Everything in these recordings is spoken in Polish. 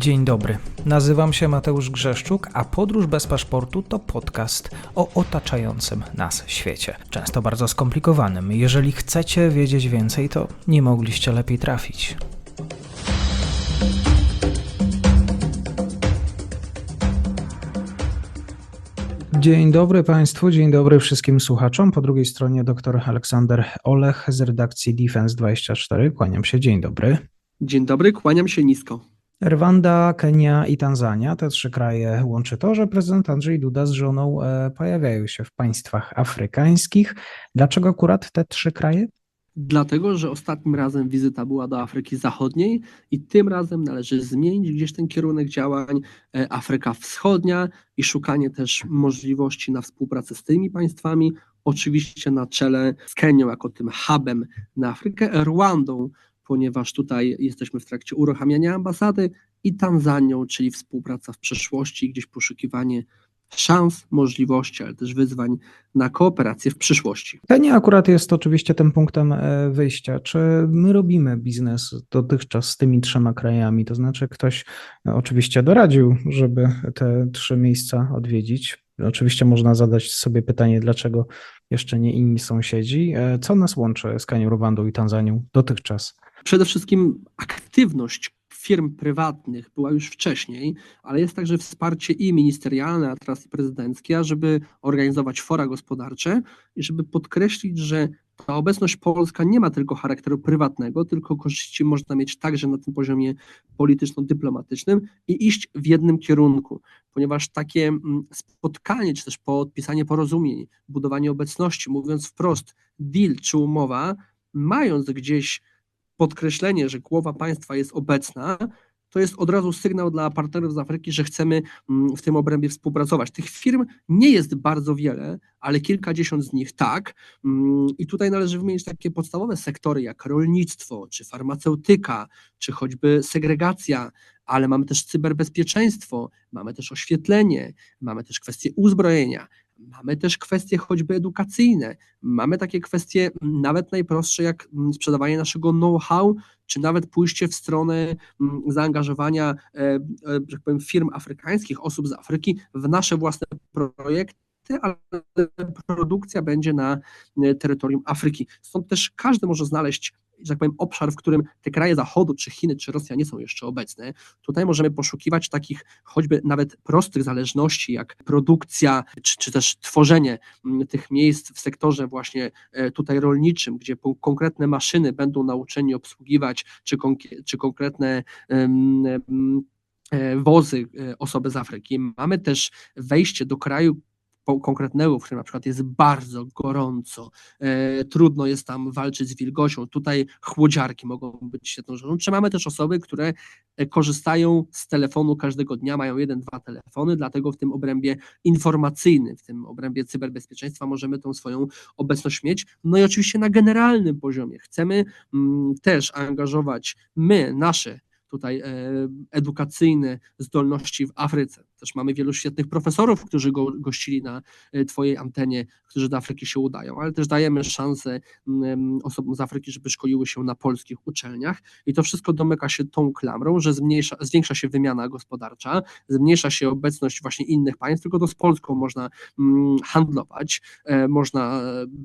Dzień dobry. Nazywam się Mateusz Grzeszczuk, a Podróż bez paszportu to podcast o otaczającym nas świecie. Często bardzo skomplikowanym. Jeżeli chcecie wiedzieć więcej, to nie mogliście lepiej trafić. Dzień dobry Państwu, dzień dobry wszystkim słuchaczom. Po drugiej stronie dr Aleksander Olech z redakcji Defense24. Kłaniam się, dzień dobry. Dzień dobry, kłaniam się nisko. Rwanda, Kenia i Tanzania, te trzy kraje łączy to, że prezydent Andrzej Duda z żoną e, pojawiają się w państwach afrykańskich. Dlaczego akurat te trzy kraje? Dlatego, że ostatnim razem wizyta była do Afryki Zachodniej i tym razem należy zmienić gdzieś ten kierunek działań e, Afryka Wschodnia i szukanie też możliwości na współpracę z tymi państwami, oczywiście na czele z Kenią jako tym hubem na Afrykę, Rwandą, ponieważ tutaj jesteśmy w trakcie uruchamiania ambasady i Tanzanią, czyli współpraca w przeszłości, gdzieś poszukiwanie szans, możliwości, ale też wyzwań na kooperację w przyszłości. Kenia akurat jest oczywiście tym punktem e, wyjścia. Czy my robimy biznes dotychczas z tymi trzema krajami? To znaczy, ktoś e, oczywiście doradził, żeby te trzy miejsca odwiedzić. Oczywiście można zadać sobie pytanie, dlaczego jeszcze nie inni sąsiedzi. E, co nas łączy z Kenią, Rwandą i Tanzanią dotychczas? Przede wszystkim aktywność firm prywatnych była już wcześniej, ale jest także wsparcie i ministerialne, a teraz i prezydenckie, ażeby organizować fora gospodarcze i żeby podkreślić, że ta obecność polska nie ma tylko charakteru prywatnego, tylko korzyści można mieć także na tym poziomie polityczno-dyplomatycznym i iść w jednym kierunku, ponieważ takie mm, spotkanie, czy też podpisanie porozumień, budowanie obecności, mówiąc wprost, deal czy umowa, mając gdzieś podkreślenie, że głowa państwa jest obecna, to jest od razu sygnał dla partnerów z Afryki, że chcemy mm, w tym obrębie współpracować. Tych firm nie jest bardzo wiele, ale kilkadziesiąt z nich tak. Mm, I tutaj należy wymienić takie podstawowe sektory jak rolnictwo, czy farmaceutyka, czy choćby segregacja, ale mamy też cyberbezpieczeństwo, mamy też oświetlenie, mamy też kwestie uzbrojenia, Mamy też kwestie choćby edukacyjne, mamy takie kwestie nawet najprostsze jak mm, sprzedawanie naszego know-how, czy nawet pójście w stronę mm, zaangażowania e, e, że tak powiem, firm afrykańskich, osób z Afryki w nasze własne projekty ale produkcja będzie na e, terytorium Afryki. Stąd też każdy może znaleźć że tak powiem, obszar, w którym te kraje Zachodu, czy Chiny, czy Rosja nie są jeszcze obecne. Tutaj możemy poszukiwać takich choćby nawet prostych zależności, jak produkcja, czy, czy też tworzenie mm, tych miejsc w sektorze właśnie e, tutaj rolniczym, gdzie konkretne maszyny będą nauczeni obsługiwać, czy, czy konkretne um, wozy e, osoby z Afryki. Mamy też wejście do kraju, konkretnego, w którym na przykład jest bardzo gorąco, e, trudno jest tam walczyć z wilgocią, tutaj chłodziarki mogą być świetną rzeczą. Czy mamy też osoby, które e, korzystają z telefonu każdego dnia, mają jeden, dwa telefony, dlatego w tym obrębie informacyjnym, w tym obrębie cyberbezpieczeństwa możemy tą swoją obecność mieć. No i oczywiście na generalnym poziomie chcemy mm, też angażować my, nasze tutaj e, edukacyjne zdolności w Afryce. Też mamy wielu świetnych profesorów, którzy go, gościli na e, Twojej antenie, którzy do Afryki się udają, ale też dajemy szansę osobom z Afryki, żeby szkoliły się na polskich uczelniach i to wszystko domyka się tą klamrą, że zmniejsza, zwiększa się wymiana gospodarcza, zmniejsza się obecność właśnie innych państw, tylko to z Polską można handlować, e, można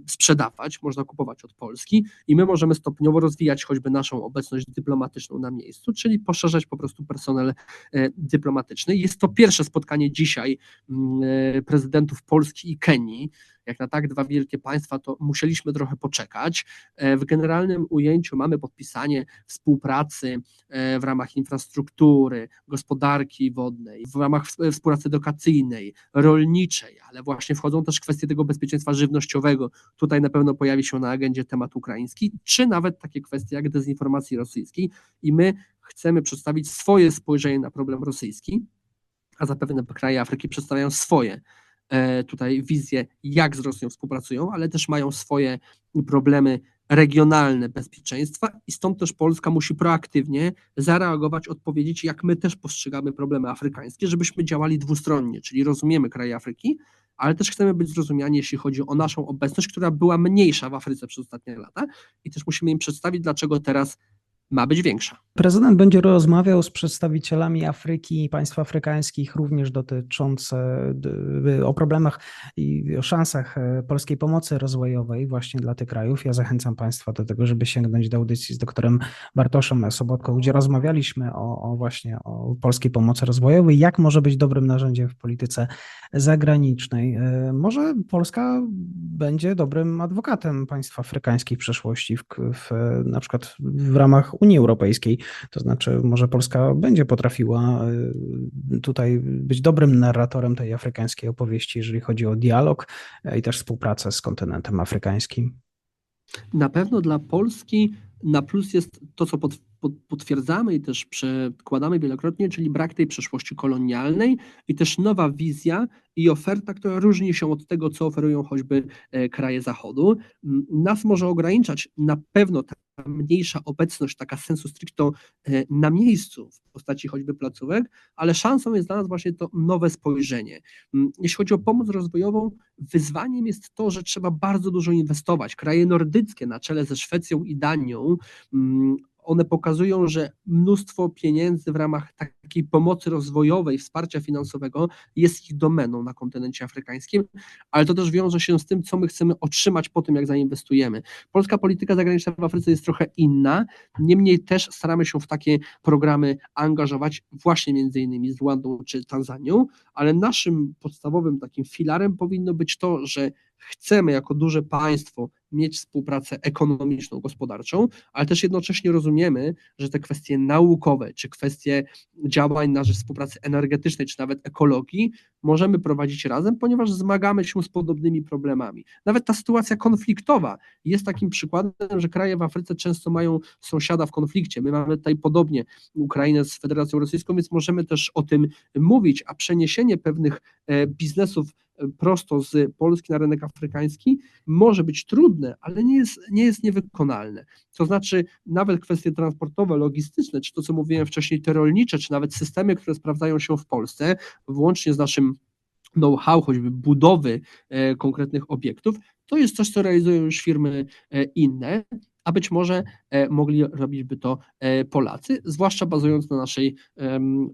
sprzedawać, można kupować od Polski i my możemy stopniowo rozwijać choćby naszą obecność dyplomatyczną na miejscu, czyli poszerzać po prostu personel e, dyplomatyczny. Jest to pierwsze spotkanie dzisiaj mm, e, prezydentów Polski i Kenii. Jak na tak dwa wielkie państwa, to musieliśmy trochę poczekać. E, w generalnym ujęciu mamy podpisanie współpracy w ramach infrastruktury, gospodarki wodnej, w ramach współpracy edukacyjnej, rolniczej, ale właśnie wchodzą też kwestie tego bezpieczeństwa żywnościowego. Tutaj na pewno pojawi się na agendzie temat ukraiński, czy nawet takie kwestie jak dezinformacji rosyjskiej. I my chcemy przedstawić swoje spojrzenie na problem rosyjski, a zapewne kraje Afryki przedstawiają swoje e, tutaj wizje, jak z Rosją współpracują, ale też mają swoje problemy regionalne bezpieczeństwa i stąd też Polska musi proaktywnie zareagować, odpowiedzieć, jak my też postrzegamy problemy afrykańskie, żebyśmy działali dwustronnie, czyli rozumiemy kraje Afryki, ale też chcemy być zrozumiani, jeśli chodzi o naszą obecność, która była mniejsza w Afryce przez ostatnie lata i też musimy im przedstawić, dlaczego teraz ma być większa. Prezydent będzie rozmawiał z przedstawicielami Afryki i państw afrykańskich również dotyczące o problemach i o szansach e, polskiej pomocy rozwojowej właśnie dla tych krajów. Ja zachęcam Państwa do tego, żeby sięgnąć do audycji z doktorem Bartoszem Sobotką, gdzie rozmawialiśmy o, o właśnie o polskiej pomocy rozwojowej, jak może być dobrym narzędziem w polityce zagranicznej. E, może Polska będzie dobrym adwokatem państw afrykańskich w przyszłości, w, w, na przykład w ramach Unii Europejskiej. To znaczy, może Polska będzie potrafiła y, tutaj być dobrym narratorem tej afrykańskiej opowieści, jeżeli chodzi o dialog i też współpracę z kontynentem afrykańskim. Na pewno dla Polski na plus jest to, co pod, potwierdzamy i też przekładamy wielokrotnie, czyli brak tej przeszłości kolonialnej i też nowa wizja i oferta, która różni się od tego, co oferują choćby e, kraje Zachodu. Nas może ograniczać na pewno mniejsza obecność, taka sensu stricto e, na miejscu w postaci choćby placówek, ale szansą jest dla nas właśnie to nowe spojrzenie. Jeśli chodzi o pomoc rozwojową, wyzwaniem jest to, że trzeba bardzo dużo inwestować. Kraje nordyckie na czele ze Szwecją i Danią one pokazują, że mnóstwo pieniędzy w ramach takiej pomocy rozwojowej, wsparcia finansowego jest ich domeną na kontynencie afrykańskim, ale to też wiąże się z tym, co my chcemy otrzymać po tym, jak zainwestujemy. Polska polityka zagraniczna w Afryce jest trochę inna, niemniej też staramy się w takie programy angażować, właśnie między innymi z Rwandą czy Tanzanią, ale naszym podstawowym takim filarem powinno być to, że chcemy jako duże państwo mieć współpracę ekonomiczną, gospodarczą, ale też jednocześnie rozumiemy, że te kwestie naukowe, czy kwestie działań na rzecz współpracy energetycznej, czy nawet ekologii możemy prowadzić razem, ponieważ zmagamy się z podobnymi problemami. Nawet ta sytuacja konfliktowa jest takim przykładem, że kraje w Afryce często mają sąsiada w konflikcie. My mamy tutaj podobnie Ukrainę z Federacją Rosyjską, więc możemy też o tym mówić, a przeniesienie pewnych e, biznesów prosto z Polski na rynek afrykański może być trudne, ale nie jest, nie jest niewykonalne. To znaczy, nawet kwestie transportowe, logistyczne, czy to, co mówiłem wcześniej, te rolnicze, czy nawet systemy, które sprawdzają się w Polsce, włącznie z naszym know-how, choćby budowy e, konkretnych obiektów, to jest coś, co realizują już firmy e, inne a być może e, mogli robić by to e, Polacy, zwłaszcza bazując na naszej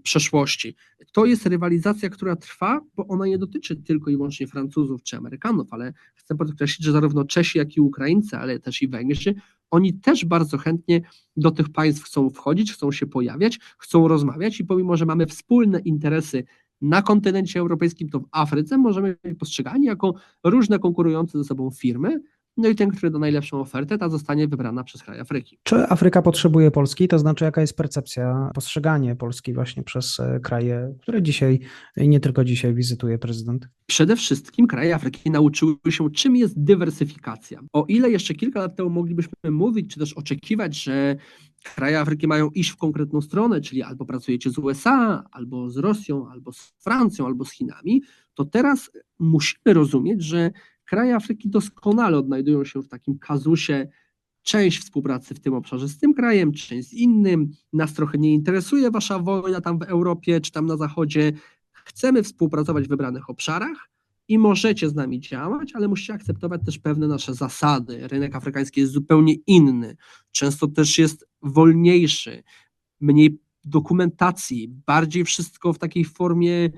przeszłości. To jest rywalizacja, która trwa, bo ona nie dotyczy tylko i wyłącznie Francuzów czy Amerykanów, ale chcę podkreślić, że zarówno Czesi, jak i Ukraińcy, ale też i Węgrzy, oni też bardzo chętnie do tych państw chcą wchodzić, chcą się pojawiać, chcą rozmawiać i pomimo, że mamy wspólne interesy na kontynencie europejskim, to w Afryce możemy być postrzegani jako różne konkurujące ze sobą firmy, no i ten, który da najlepszą ofertę, ta zostanie wybrana przez kraj Afryki. Czy Afryka potrzebuje Polski? To znaczy, jaka jest percepcja, postrzeganie Polski właśnie przez e, kraje, które dzisiaj i nie tylko dzisiaj wizytuje prezydent? Przede wszystkim kraje Afryki nauczyły się, czym jest dywersyfikacja. O ile jeszcze kilka lat temu moglibyśmy mówić, czy też oczekiwać, że kraje Afryki mają iść w konkretną stronę, czyli albo pracujecie z USA, albo z Rosją, albo z Francją, albo z Chinami, to teraz musimy rozumieć, że Kraje Afryki doskonale odnajdują się w takim kazusie część współpracy w tym obszarze z tym krajem, część z innym. Nas trochę nie interesuje wasza wojna tam w Europie czy tam na Zachodzie. Chcemy współpracować w wybranych obszarach i możecie z nami działać, ale musicie akceptować też pewne nasze zasady. Rynek afrykański jest zupełnie inny, często też jest wolniejszy, mniej dokumentacji, bardziej wszystko w takiej formie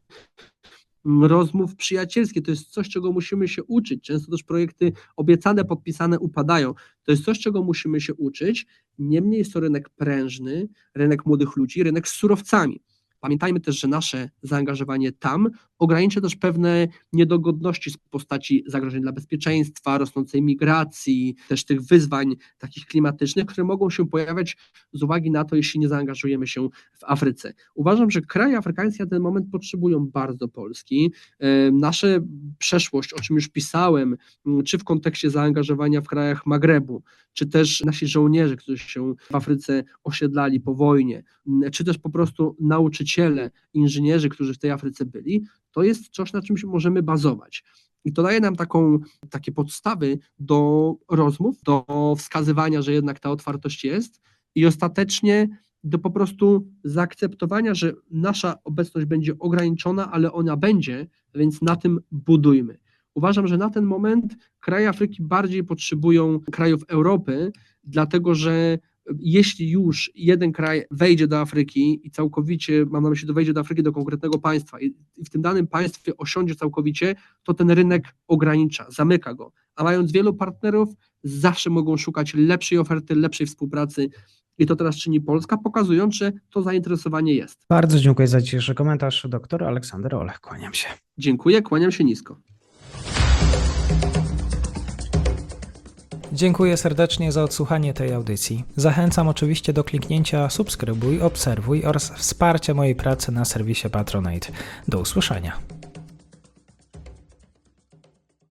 rozmów przyjacielskie. To jest coś, czego musimy się uczyć. Często też projekty obiecane, podpisane upadają. To jest coś, czego musimy się uczyć. Niemniej jest to rynek prężny, rynek młodych ludzi, rynek z surowcami. Pamiętajmy też, że nasze zaangażowanie tam ogranicza też pewne niedogodności z postaci zagrożeń dla bezpieczeństwa, rosnącej migracji, też tych wyzwań takich klimatycznych, które mogą się pojawiać z uwagi na to, jeśli nie zaangażujemy się w Afryce. Uważam, że kraje afrykańskie na ten moment potrzebują bardzo Polski. E, nasze przeszłość, o czym już pisałem, czy w kontekście zaangażowania w krajach Magrebu, czy też nasi żołnierze, którzy się w Afryce osiedlali po wojnie, czy też po prostu nauczyciele, inżynierzy, którzy w tej Afryce byli, to jest coś, na czym możemy bazować. I to daje nam taką, takie podstawy do rozmów, do wskazywania, że jednak ta otwartość jest i ostatecznie do po prostu zaakceptowania, że nasza obecność będzie ograniczona, ale ona będzie, więc na tym budujmy. Uważam, że na ten moment kraje Afryki bardziej potrzebują krajów Europy, dlatego że jeśli już jeden kraj wejdzie do Afryki i całkowicie, mam na myśli, do wejdzie do Afryki do konkretnego państwa i i w tym danym państwie osiądzie całkowicie, to ten rynek ogranicza, zamyka go. A mając wielu partnerów, zawsze mogą szukać lepszej oferty, lepszej współpracy. I to teraz czyni Polska, pokazując, że to zainteresowanie jest. Bardzo dziękuję za dzisiejszy komentarz. Doktor Aleksander Olech, kłaniam się. Dziękuję, kłaniam się nisko. Dziękuję serdecznie za odsłuchanie tej audycji. Zachęcam oczywiście do kliknięcia subskrybuj, obserwuj oraz wsparcia mojej pracy na serwisie Patronite. Do usłyszenia.